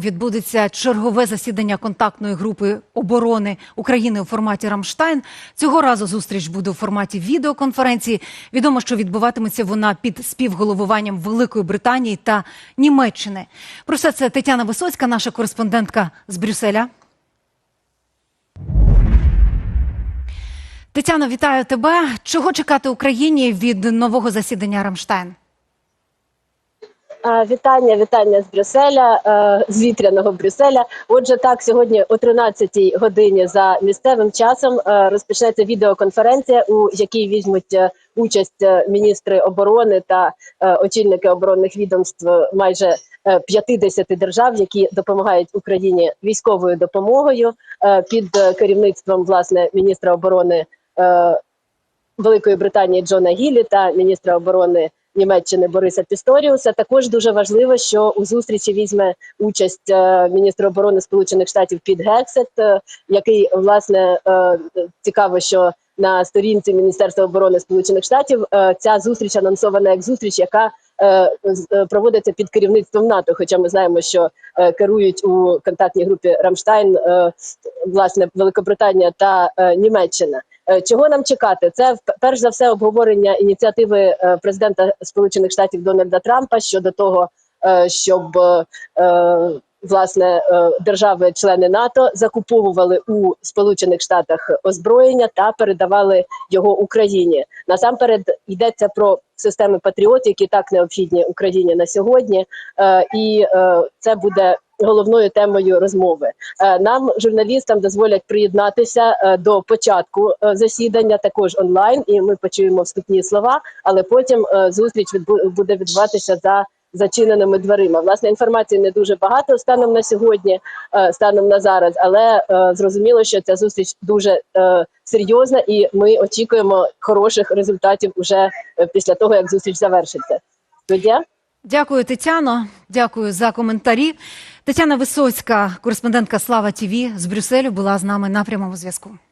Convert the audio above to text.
Відбудеться чергове засідання контактної групи оборони України у форматі Рамштайн. Цього разу зустріч буде у форматі відеоконференції. Відомо, що відбуватиметься вона під співголовуванням Великої Британії та Німеччини. Про все це Тетяна Висоцька, наша кореспондентка з Брюсселя. Тетяно, вітаю тебе. Чого чекати Україні від нового засідання Рамштайн? Вітання, вітання з Брюсселя, е, з вітряного Брюсселя. Отже, так сьогодні о 13-й годині за місцевим часом е, розпочнеться відеоконференція, у якій візьмуть е, участь міністри оборони та очільники оборонних відомств майже е, 50 держав, які допомагають Україні військовою допомогою під керівництвом власне міністра оборони Великої Британії Джона Гілі та міністра оборони. Німеччини Бориса Пісторіуса також дуже важливо, що у зустрічі візьме участь е, міністр оборони Сполучених Штатів Піт Гексет, е, який власне е, цікаво, що на сторінці Міністерства оборони Сполучених Штатів ця зустріч анонсована як зустріч, яка проводиться під керівництвом НАТО. Хоча ми знаємо, що керують у контактній групі Рамштайн власне Великобританія та Німеччина. Е, Чого нам чекати? Це перш за все обговорення ініціативи е, президента Сполучених Штатів Дональда Трампа щодо того, е, щоб власне держави-члени НАТО закуповували у Сполучених Штатах озброєння та передавали його Україні. Насамперед йдеться про системи Патріот, які так необхідні Україні на сьогодні, і це буде головною темою розмови. Е, Нам, журналістам, дозволять приєднатися е, до початку е, засідання, також онлайн, і ми почуємо вступні слова. Але потім зустріч буде відбуватися за зачиненими дверима. Власне інформації не дуже багато станом на сьогодні, станом на зараз, але зрозуміло, що ця зустріч дуже серйозна, і ми очікуємо хороших результатів уже після того, як зустріч завершиться. Студія? Дякую, Тетяно. Дякую за коментарі. Тетяна Висоцька, кореспондентка Слава ТІВІ з Брюсселю, була з нами на прямому зв'язку.